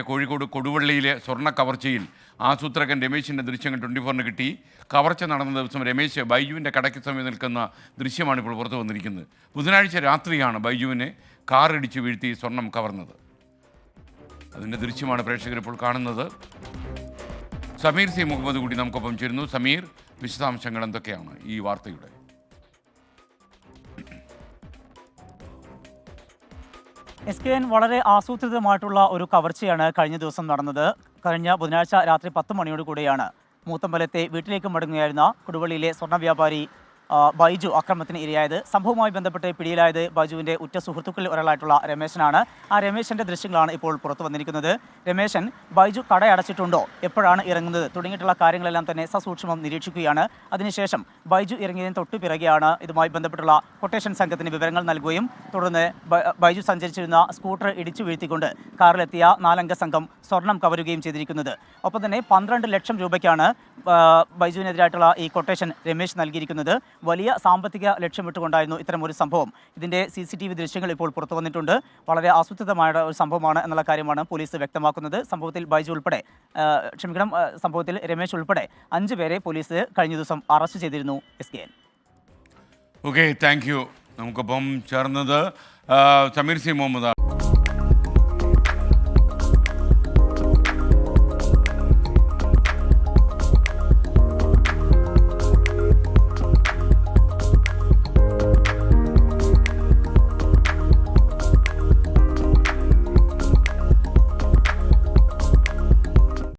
കോഴിക്കോട് കൊടുവള്ളിയിലെ സ്വർണ കവർച്ചയിൽ ആസൂത്രകൻ രമേശിന്റെ ദൃശ്യങ്ങൾ ട്വന്റി ഫോറിന് കിട്ടി. കവർച്ച നടന്ന ദിവസം രമേശ് ബൈജുവിന്റെ കടയ്ക്ക് സമയം നിൽക്കുന്ന ദൃശ്യമാണ് ഇപ്പോൾ പുറത്തു വന്നിരിക്കുന്നത്. ബുധനാഴ്ച രാത്രിയാണ് ബൈജുവിനെ കാറിടിച്ച് വീഴ്ത്തി സ്വർണം കവർന്നത്. അതിന്റെ ദൃശ്യമാണ് പ്രേക്ഷകർ ഇപ്പോൾ കാണുന്നത്. സമീർ സി മുഹമ്മദ് കൂടി നമുക്കൊപ്പം ചേരുന്നു. സമീർ വിശദാംശങ്ങൾ എന്തൊക്കെയാണ് ഈ വാർത്തയുടെ? എസ് കെ എൻ വളരെ ആസൂത്രിതമായിട്ടുള്ള ഒരു കവർച്ചയാണ് കഴിഞ്ഞ ദിവസം നടന്നത്. കഴിഞ്ഞ ബുധനാഴ്ച രാത്രി പത്ത് മണിയോടുകൂടിയാണ് മൂത്തമ്പലത്തെ വീട്ടിലേക്ക് മടങ്ങുകയായിരുന്ന കൊടുവള്ളിയിലെ സ്വർണ വ്യാപാരി ബൈജു അക്രമത്തിന് ഇരയായത്. സംഭവവുമായി ബന്ധപ്പെട്ട് പിടിയിലായത് ബൈജുവിന്റെ ഉറ്റ സുഹൃത്തുക്കളിൽ ഒരാളായിട്ടുള്ള രമേശനാണ്. ആ രമേശന്റെ ദൃശ്യങ്ങളാണ് ഇപ്പോൾ പുറത്തു വന്നിരിക്കുന്നത്. രമേശൻ ബൈജു കടയടച്ചിട്ടുണ്ടോ? എപ്പോഴാണ് ഇറങ്ങുന്നത്? തുടങ്ങിയിട്ടുള്ള കാര്യങ്ങളെല്ലാം തന്നെ സസൂക്ഷ്മം നിരീക്ഷിക്കുകയാണ്. അതിനുശേഷം ബൈജു ഇറങ്ങിയതിന് തൊട്ടു പിറകെയാണ് ഇതുമായി ബന്ധപ്പെട്ടുള്ള കൊട്ടേഷൻ സംഘത്തിന് വിവരങ്ങൾ നൽകുകയും തുടർന്ന് ബൈജു സഞ്ചരിച്ചിരുന്ന സ്കൂട്ടർ ഇടിച്ചു വീഴ്ത്തിക്കൊണ്ട് കാറിലെത്തിയ നാലംഗ സംഘം സ്വർണം കവരുകയും ചെയ്തിരിക്കുന്നത്. ഒപ്പം തന്നെ പന്ത്രണ്ട് ലക്ഷം രൂപയ്ക്കാണ് ബൈജുവിനെതിരായിട്ടുള്ള ഈ കൊട്ടേഷൻ രമേശ് നൽകിയിരിക്കുന്നത്. വലിയ സാമ്പത്തിക ലക്ഷ്യമിട്ടുകൊണ്ടായിരുന്നു ഇത്തരം ഒരു സംഭവം. ഇതിന്റെ സി സി ടി വി ദൃശ്യങ്ങൾ ഇപ്പോൾ പുറത്തു വന്നിട്ടുണ്ട്. വളരെ ആസൂത്രിതമായ ഒരു സംഭവമാണ് എന്നുള്ള കാര്യമാണ് പോലീസ് വ്യക്തമാക്കുന്നത്. സംഭവത്തിൽ ബൈജു ഉൾപ്പെടെ ക്ഷമിക്കണം സംഭവത്തിൽ രമേശ് ഉൾപ്പെടെ അഞ്ച് പേരെ പോലീസ് കഴിഞ്ഞ ദിവസം അറസ്റ്റ് ചെയ്തിരുന്നു S K N. Okay thank you നമുക്കൊപ്പം ചേർന്നത് സമീർ സി മുഹമ്മദ്